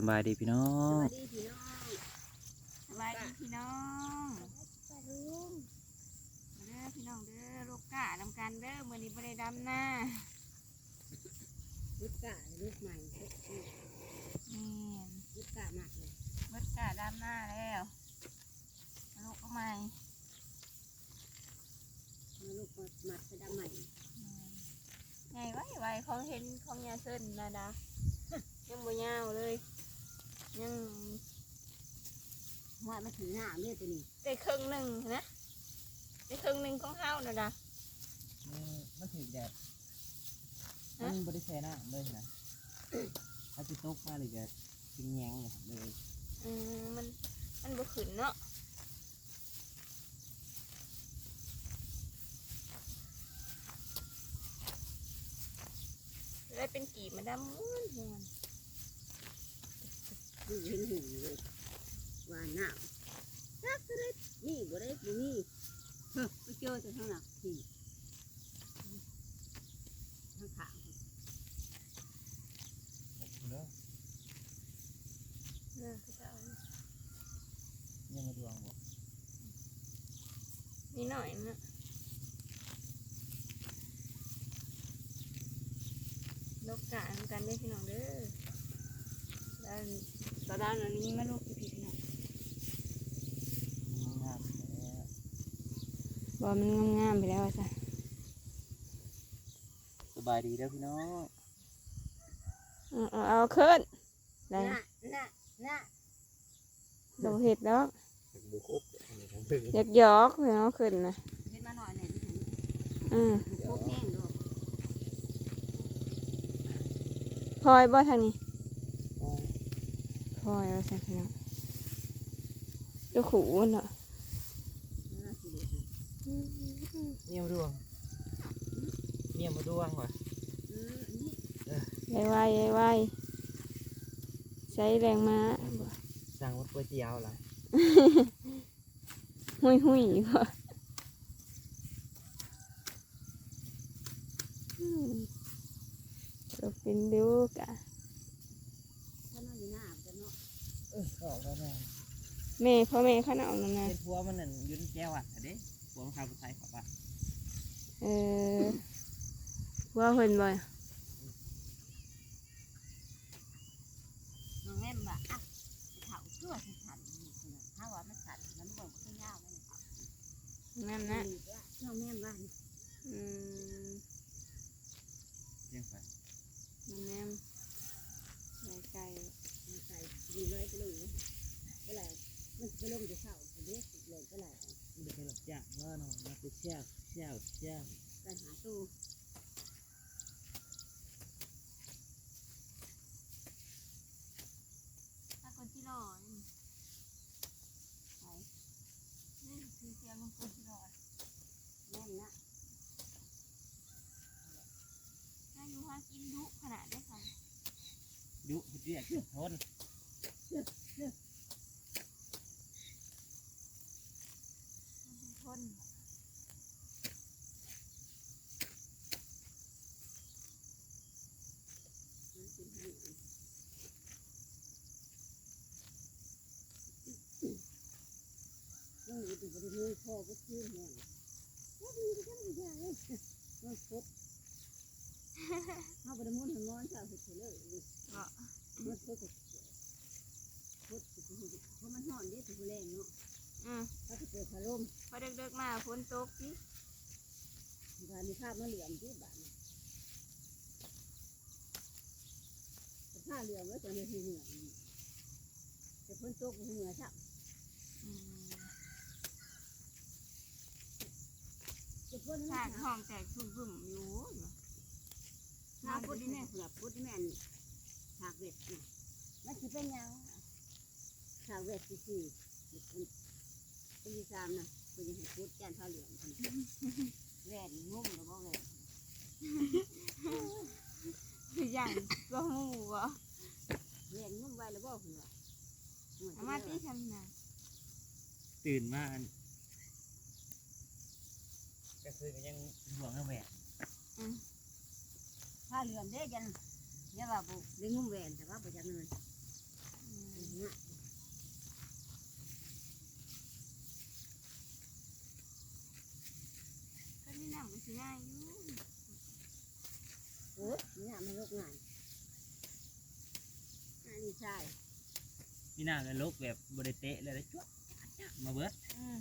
สบายดีพี่น้อสง วัสดีพี่น้องสบายดีพี่น้องปาเด้อพี่น้องเด้อลูกกะนำกันเด้อมื้อนี้บ่ได้ดำหน้าลูกกะลูกใหม่ลูกแม่นลูกกะมากเลยเบิดกะดำหน้าแล้วลูกก็ใหม่ลูกมามัดไปดำใหม่ไงไว้ไว้ของเห็นของยาเส้นนะดายังบ่ยาวเลย ยัง ว่า มาถือหน้าเนี่ยตัวนี้ได้ครึ่งหนึ่งนะได้ครึ่งหนึ่งของเฮานะดามันถึงแดดฮะมันบริแช่น้ำเลยนะถ้าจะตกมาเลยจะกินแยงเลยครับเลยอืมมันมันบ่ขึ้นเนาะเลยเป็นกีบมาดำม้วนม้วนนี่เห็นหูเลย ว่าหน้าจักก็ได้นี่บ่ได้บ่นี่เฮ้ยไปเจอแต่ข้างหลังที่ข้างขางเนาะเลิกก็จะเอายังมาดวงบ่นี่หน่อยนะลกกะนำกันได้อพี่น้องเด้อด้านตอนด้านอันนี้มาลูกพี่พี่น้อง งามแล้ว บอมันงามๆไปแล้วจ้ะสบายดีแล้วพี่น้องเอาเอาเอาขึ้นหได้น้าหน้าหน้าเราเห็ดแล้วบุคบทั้งตึงอยากหยอกพี่น้องขึ้นนะเห็นมาหน่อยเนี่ยที่ถึงอืมบุกพกแห้งด้วยพลอยบ่ทางนี้พลอยเอาใส่พี่น้องเจ้าขู่มันเนาะ หน้าสีเหลือง เนี่ยมาดวงเนี่ยมาดวงว่ะเออนี่ไว้ไว้ไว้ไว้ใช้แรงมาบ่สั่งวัดก๋วยเตี๋ยวอะไรหุยหุยบ่อืมเราเป็นดูกะถ้าน้อยอยู่หน้าจะเนาะเออออกแล้วแม่แม่พ่อแม่เขาหนาวนั่นนะเป็นพัวมันนั่นอยืนแก้วอะเด้พั วมันข้าวผู้ชายขอบอะเออว่าเพิ่นบ่น้องแม่บอกอะเขาชั่วสิสันนี่คือถ้าว่ามันสันมันบอกว่าเงามันเขานั่นน้นะองแม่ว่าอืมเรียงไปน้ำแม่มไก่มันใส่ดีเลยไปเลยก็เลยมันไปลงจะเศร้าไปเด็กเลยก็เลย มัน จักว่าเนาะมันจะเชี่ยวเชี่ยวเชี่ยวไปหาตู้ถ้าคนที่รอนี่ไปนี่คือเสียงของคนที่รอแม่นนะถ้าอยู่หากินดุขนาดได้ค่ะดุเรียกทน ทน น้องอยู่ที่บริเวณพ่อ ก็ชื่อแม่ว่าดีก็ยังไม่ได้เลยน้องพบเขาบริมุนหันมอนเจ้าเห็ดเลยก็มันพบกับพบเพราะมันห่อนเด็ดถึงแรงเนาะอืมถ้าจะเปิดพัดลมพอเด็กๆมาฝนตกสิบ้านมีภาพมาเหลือมที่บ้านผ้าวเหลื่อมแล้วตอนนี้คือเหงื่อแต่ฝนตกเหงื่อชับอืม จะฝนสามันดห้องแตกทุ่มๆอยู่น้ำพุทธิแม่สำหรับพุทธิแม่ฉากเวทมันจะเป็นยังฉากเวทที่สี่เป็นที่สามนะเป็นยังไงพุทธแกนผ้าเหลืองแหวนงุ่มหรือว่าแหวนคือย่างก็หูบ่แหวนงุ่มไว้แล้วบ่หัวเอามาตีทำนะตื่นมาอัน ก็คือก็ยังห่วงน้ำแหวนผ้าเหลืองเด้ยันเนี่ยว่าบุได้งุ่มแหวนแต่ว่าประจักเนินเนี่ยก็นี่น้ำก็สิง่ายอยู่โอ้ยเนี่ยมันลูกงานงานนี่ใช่พี่นาก็ลกแบบบริเตะเลยได้จ้วะมาเบิดอืม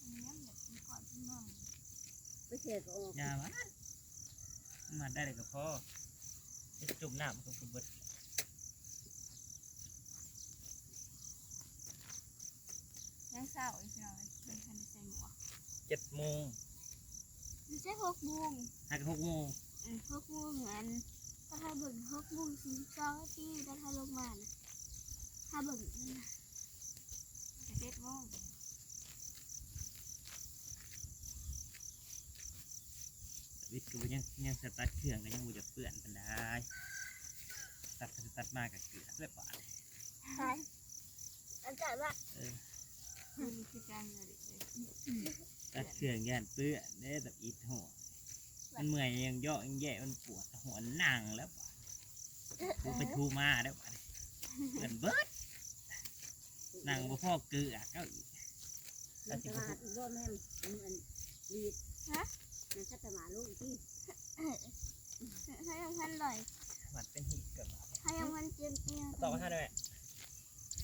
อันนี้มันแบบเป็นก่อนเป็นน้ำ ไป เสียก็ออกอยามามาได้เลยก็พอจะจุ่มน้ำมันก็คือเบิดยังเศร้าอีกพี่น้องเป็นคันได้ใส่หมวกเจ็ดโมงไม่ใช่หกโมงห้ากับหกโมงเออหกโมงเหมือนก็ถ้าเบิ่งหกโมงสี่สิบสองนาทีแต่ถ้าลงมานะถ้าเบิ่งนี่นะจะเจ็ดโมง วิทย์ก็บ่ยังยังสตาร์ทเครื่องก็ยังบ่จะเปื่อนปันได้ตัดก็สตาร์ทมากกับเกลือเรียบร้อยใช่อาจารย์ว่าเออคือนี่คือการเงินเลยตัดเครื่องย่านเปื่อนเด้แบบอีทหัวมันเมื่อยยังย่อยังแย่มันปวดหัวหนังแล้วบาดทูไปทูมาแล้วบาดเปื่อนเบิดหนังบ่พอเกลือก็อีกมันจะมาอีกรอบแม่มันมันดีด มันก็จะมาลูกอีกที่ให้ยังพันลอยมันเป็นหีบเกิดมาให้ยังพันเจ็บเนี่ยต่อมาให้ได้ไหม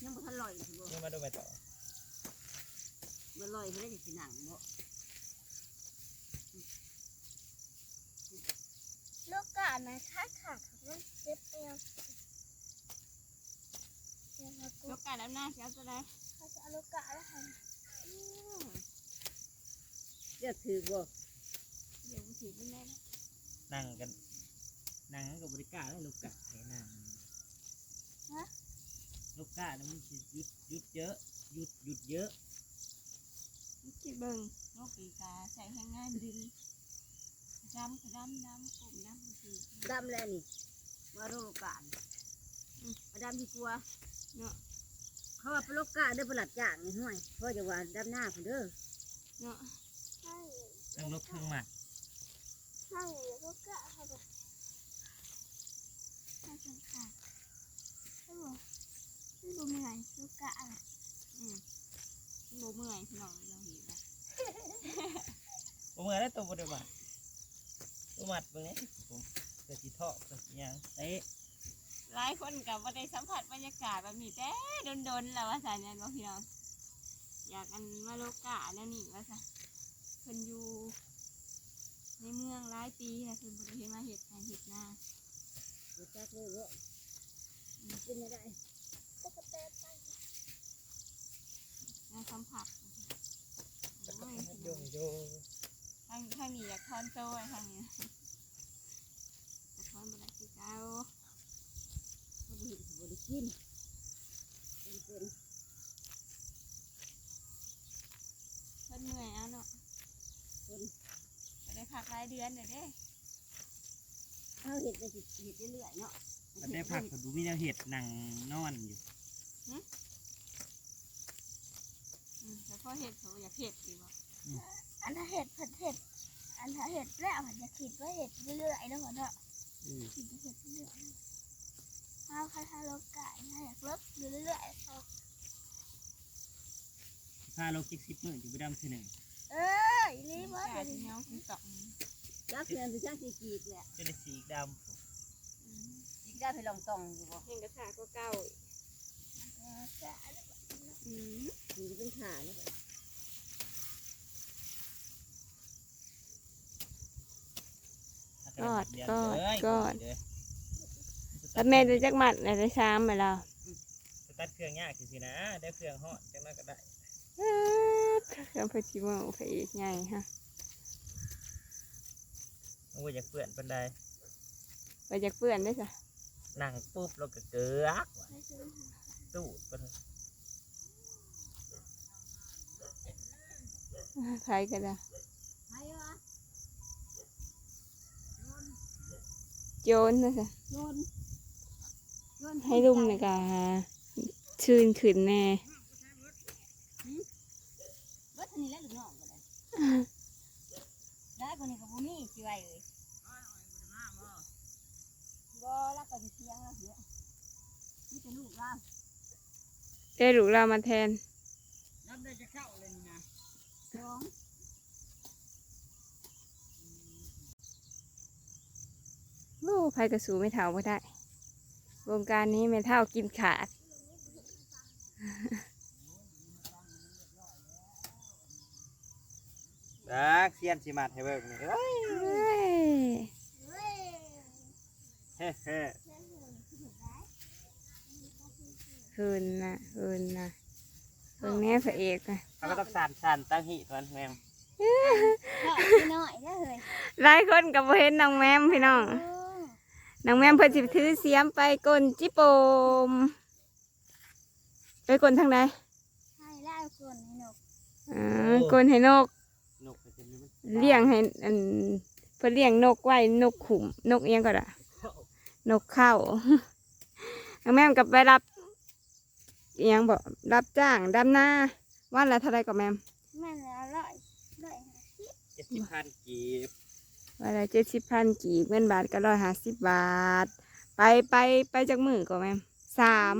ยังบ่ทันลอยอยู่บ่นี่มาดูไปต่อมันลอยไม่ได้สิหนังบ่ลูกกานะถ้าขาดมันเจ็บเอวลูกกาแล้วหน้าเสียตัวใดเขาจะเอาลูกกาแล้วหันเดี๋ยวถือบ่ เดี๋ยวกูถีบไม่ได้นะนั่งกันนั่งกับบริการแล้วลูกกะให้นั่งลูกกะแล้วมันสิหยุดหยุดเยอะหยุดหยุดเยอะคิดเบิ่งลูกปีกาใส่แห้งงานดินดำคือดำดำกลุ่มดำคือดำแล้วนี่ มาโรคกานมาดำดีกว่าเนาะเขาว่าปลกกาเด้อประหลัดจ่างนี่ห่วยเพราะจะว่าดำหน้าคนเด้อเนาะทั้งลบทั้งหมั ดใช่ลูกกาเขาแบบถ้าจังขาดไม่บอกไม่รู้เมื่อยลูกกาอะไรอืมรู้เมื่อยพี่น้องเราเห็นแล้วผมเมื่อได้วตัวบริบาตัวหมัดเบิ่งนี้ผมเกิดสีทอกเกิดสียังเตะหลายคนกับว่าได้สัมผัสบรรยากาศแบบนี้แต่โดนๆแล้วว่าสันยันว่าพี่น้องอยากอันมาโลกาแล้วนี่ว่าสันเพิ่นอยู่ ในเมืองหลายปีแล้วเพิ่นบ่ได้เฮ็ดมาเฮ็ดให้เฮ็ดนาเดี๋ยวจักเลยบ่เป็นยังไงนาสัมผัสจะก็โอ้ยให้โยงโยงทางทางนี้อยากทอนโซ่ทางนี้อยากทอนบ่ได้คือเก่าเขาบ่เห็นเขาบ่ได้กินเป็นเป็นเพิ่นเมื่อยเอาเนาะคน ก็ได้พักหลายเดือนเลยเด้เขาเห็ดไปสิเห็ดเรื่อยๆเนาะมันได้ผักผมดูมีแนวเห็ดหนังนอนอยู่อืมแต่พอเฮ็ดเขาอยากเฮ็ดดีบ่อันถ้าเห็ดเผ็ดเห็ด อันถ้าเห็ดแล้วมันจะคิดว่าเห็ดเรื่อยๆแล้วเนาะอืมคิดว่าเห็ดเรื่อยๆถ้าถ้าถ้าลดไก่ถ้าอยากลดอยู่เรื่อยๆเอาพาโลกิกซิปมืออยู่ไปดำทีหนึ่งเออ นี่บ่กาเดี๋ยวที่นี้เงาคือสองจักเพื่อนไปจักสีกีกแหละจะได้สีดอืมกีกได้ลองตองอยู่บ่เห็นกระถางก็เก่าอีกจะอืมสีเป็นขาเนี่ยกอดกอดกอดแล้วแม่ได้จักหมัดได้ซ้ำไปแล้วตาร์ทเครื่องยากสินะ ได้เครื่องฮอดจังนั้นก็ได้ เครื่องพจิโมงไปอีกไงฮะมันก็อยากเปื่อนเป็นไดไปจากเปื่อนได้จ้ะนั่งปุ๊บเราก็เกลือกว่ะตู้ก็เถอะใครก็ได้ใครวะโจนนะจ้ะโยนโยนให้ลุมในกาชื่นขึ้นแน่รถคั นนี้แหล้วหรือน้องก็ได้ได้คนนี้ก็บ่มีสิไว้เอ้ยบ่แล้วก็สิเที่ยงแล้วเหี้ยมีแต่ลูกเราได้ลูกเรามาแทนนับได้จะเข้าเลยนี่นะสองโอ้ภัยกระสูไม่เท่าไม่ได้วงการนี้ไม่เท่ากินขาด ดักเซียนสิมาให้เบิ่งนี่เอ้ยเฮ้ยเฮ้เฮ้คืนนะคืนนะเพิ่งแน่พระเอกนะเขาก็ต้องสั่นสั่นตั้งหิทวนแม่มพี่น้อยเด้เฮ้ยหลายคนกับเห็นน้องแมมพี่น้องน้องแมมเพิ่นสิถือเสียมไปกลจิโปมไปกลทางใดให้ล่าคนให้นกอ่ากลให้นกนก เต็มเลยมันเลี้ยงให้อันเพื่อเลี้ยงนกไว้นกขุมนกเอียงก็ได้นกเข้าน้องแม่มกับไปรับเอียงบอกรับจ้างดำนาวันละเท่าไรก็แม่มแม่นแล้วร้อยร้อยห้าสิบเจ็ดสิบพันกีบวันละเจ็ดสิบพันกีบเงินบาทก็ร้อยห้าสิบบาท ไปไปไปจากมือก็แม่มสาม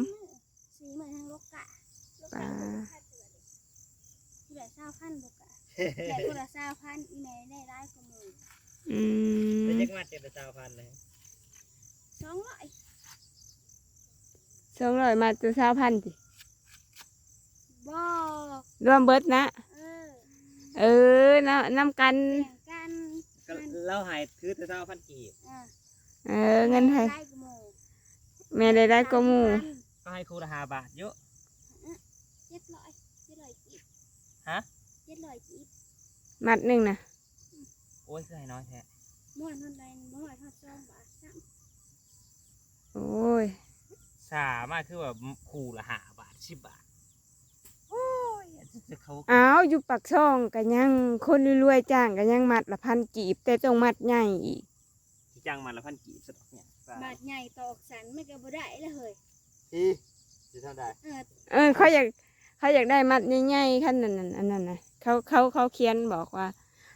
สี่หมื่นทั้งลูกกะลูกปลากะผู้ใดเศร้าพันลูกกะ แต่ผู้ใดเศร้าพันอีแม่ได้ร้ายกว่าหมืออืมเป็นยังมาเจ็ดเจ้าพันเลยสองร้อยสองร้อยมาตัวสามพันสิบอกรวมเบิดนะ เออเออน้ำน้ำกัน แบ่งกันก็เล่าหายคือเจ้าพันกีบอ่าเออเงินไทยได้กว่าหมู่แม่ได้ได้ก็หมูก็ให้ครูละห้าบาทเยอะเจ็ดร้อยเจ็ดร้อยกีบฮะเจ็ดร้อยกีบมัดหนึ่งนะโอ้ยคือให้น้อยแท้ม้วนเท่าใดม้วนเท่าสองบาทสามโอ้ยสามารถคือแบบครูละห้าบาทสิบบาทโอ้ยจะเขาอ้าวอยู่ปักช่องกันยังคนรวยๆจ้างกันยังมัดละพันกีบ แต่ต้องมัดใหญ่อีกที่จ้างมาละพันกีบสะดอกเนี่ยบาทใหญ่ต่ออกสันไม่ก็บ่ได้เลยเฮ้ยพี่จะเท่าใดเออเออเขาอยากเขาอยากได้มัดใหญ่ๆขั้นนั้นน่ะอันนั้นนะ เขาเขาเขาเขียนบอกว่า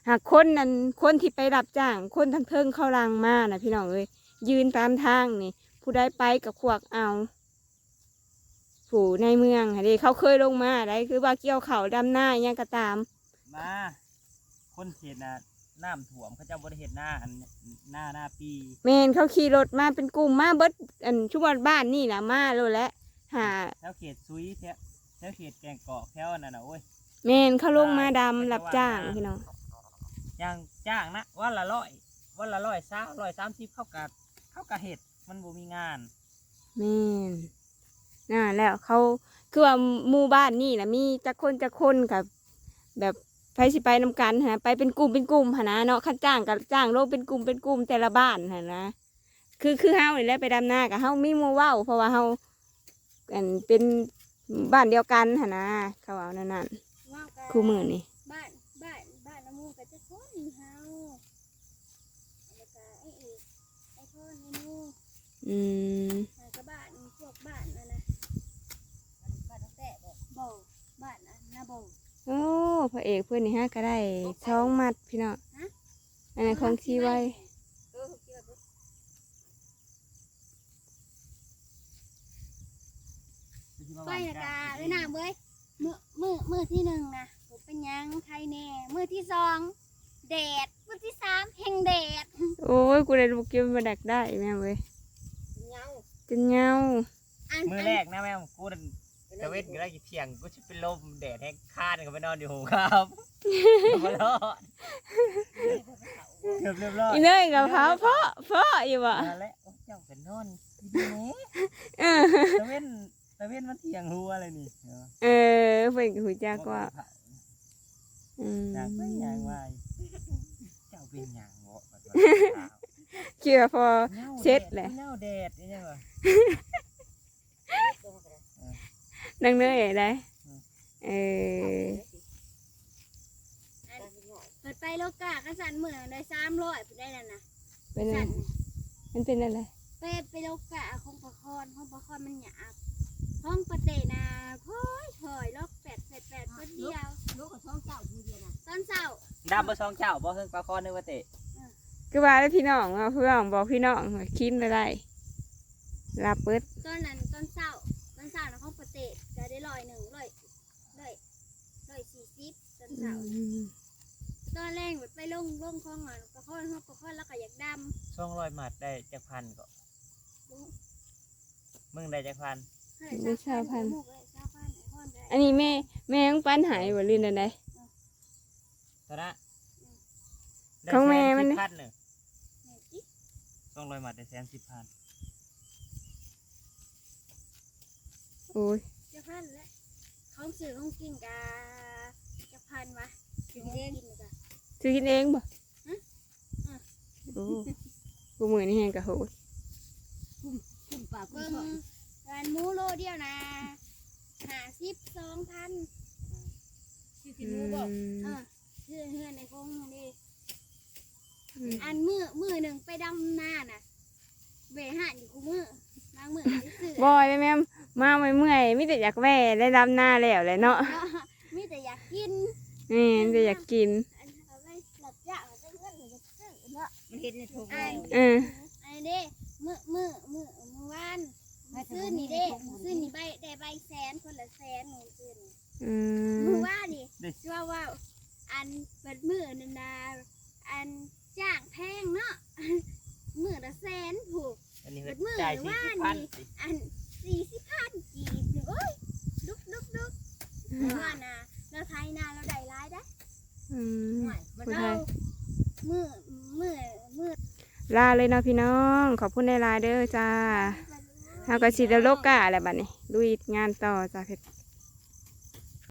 หากคนนั้นคนที่ไปรับจ้าง คนทั้งเทิงเขาลังมานะพี่น้องเอ้ยยืนตามทางนี่ ผู้ใดไปกับขวกเอาผู้ในเมืองค่ะดิเขาเคยลงมาได้คือว่าเกี่ยวเขาวดำหน้าอหยังก็ตาม มา คนเห็นน่ะน้ำถ่วมเขาเจ้าบริเหตุหน้าอันหน้าหน้าปีเมนเขาขี่รถมาเป็นกลุ่มมาเบิดอันชุมวันบ้านนี่แหละมาโลดแล้วหา แถวเขตซุยแถวแถวเขตแกงกอกแถวนั่นน่ะโอ้ย เมนเขาลงมาดำรับจ้างพี่น้องย่างจ้างนะวันละร้อยวันละร้อยสามร้อยสามสิบเข้ากับเข้ากับเห็ดมันบ่มีงานเมนน่าแล้วเขาคือว่าหมู่บ้านนี่แหละมีจักคนจักคนกับแบบไปสิไปนำกันหนนะไปเป็นกลุ่มเป็นกลุ่มหนนะเนาะคันจ้างกับจ้างลงเป็นกลุ่มเป็นกลุ่มแต่ละบ้านหนนะคือคือเฮานี่แหละไปดำนากับเฮามีหมู่เว้า เพราะว่าเฮาอันเป็นบ้านเดียวกันหนนะเขาเอานั่นนั่นว่าวกัน คู่มือนี่บ้านบ้านบ้านละหมูก็จะคนเฮาแล้วก็ไอ้เอกไอ้พ่อไอ้หนูอืมแล้วก็บ้านพวกบ้านนั่นนะบ้านน้องแต่บ่บ่บ้านน่ะนาบ่โอ้พระเอกเพื่อนนี่ฮะก็ได้ช่องมัดพี่น้องฮะอันนั้นของชีไว้เออเกี่ยวกับไปนะกาเอ้ยนะเบ้ย มือมือมือที่หนึ่งนะผมเป็นหยังใครแน่มือที่สองแดดมือที่สามแห่งแดดโอ้ยกูได้ลูกเก็บมาดักได้แม่เว้ยเงาจนเงาอันมือแรกนะแม่งกูนั่นตะเวนอยู่ได้กี่เที่ยงกูจะเป็นลมแดดแห้งคาดกันไปนอนอยู่หูครับมารอดเกือบเรียบร้อยอีเนยกับเขาเพาะเพาะอยู่บ่มาแล้วโอ้เจ้าเป็นนอนที่นี่เออ ตะเวน ตะเวนมันเที่ยงหัวเลยนี่เออเออเพิ่นก็หูจักว่าอืมอยากไปอยากว่าเจ้าเป็นหยังเหาะบัดว่าเชื่อพอ เช็ดแหละ เน่าแดดนี่ยังวะนังเนยได้อืม เออเปิดไปโลกาก็สั่นเหมือนได้สามร้อยได้นั่นนะเป็นอะไรสั่นมันเป็นอะไร ไปไปโลกาของประคอนของประคอนมันหยาบ ห้องปะเตนาค่อยถอยล็อกแปดแปดแปดคนเดียว ลูกกับช่องเจ้าทีเดียวนะตอนเช้าดำบ่สองเจ้าบ่เฮิงปลาคอนึกว่าเตะคือว่าแล้วพี่น้องเอาเพื่อนบอกพี่น้องว่าคิดอะไรลาเปิดตอนนั้นตอนเช้าตอนเช้านะเขาประเตะจะได้ร้อยหนึ่งร้อยร้อยร้อยสี่สิบตอนเช้าตอนแรกไปลงลงคลองอะปลาข้อนเขาปลาข้อนแล้วก็อยากดสองร้อยหมัดได้จักพันก็ำมึงได้จักพัน ได้ชาวพันธุ์หมูก็ได้ชาวพันธุ์ไอ้ข้อนได้อันนี้แม่แม่ยังปั้นหายบ่ลินอะไร ตอนนั้นได้ของแม่มันแสนี่สิบพันหนึ่งแม่จิ๊กสองร้อยหมัดได้แสนสิบพันโอ้ยจะพันแล้วเขาสื่อของกินกาจะพันวะกินเองกินเลยจ้ะซื้อกินเองบ่ฮะอะโอ้กูมือนี่แหงกะโหดขึ้นปากขึ้เบิ่นงท้องร้านหมูโล เดียวนะห้าสิบสองพันชื่อกินหมูบอกเออเฮือนเฮือนในคงนี่อืมอันมือมือหนึ่งไปดำหน้าน่ะเบหานอยู่กูมือล้างมือไปซื้อบอยเลยแม่มมาไม่เมื่อยมิแต่อยากแว่ได้ดำหน้าแล้วเลยเนาะเนาะมีแต่อยากกินนี่มิแต่อยากกินอันเอาไปหลับยากเอาไปเงินหรือจะซื้อเนาะมันเห็นในถุงไอ้เออไอ้เด้มือมือมือมือวาน ซื้อนี่เด้ซื้อนี่ใบได้ใบแสนคนละแสนหนูซื้อนี่อืมืมอว่านี่ว่าว่าอันเปิดมือนันดาอันจ้างแพงเนาะมือละแสนผูกอันนี้เบิดมื้อจ่ายหรือสี่ว่าสิบพันนี่อันสี่สิบพันกีบหนึ่งโอ้ยลุกลุกลุกว่านะเราไทยนาเราได้ร้ายได้อืมหน่อยมันผู้ไทเรายมือมือมือลาเลยเนาะพี่น้อง ขอบคุณในลายๆเด้อจ้า เฮาก็สิได้โลกกะไรแบบัดนี้ลุยงานต่อจ้าเพชร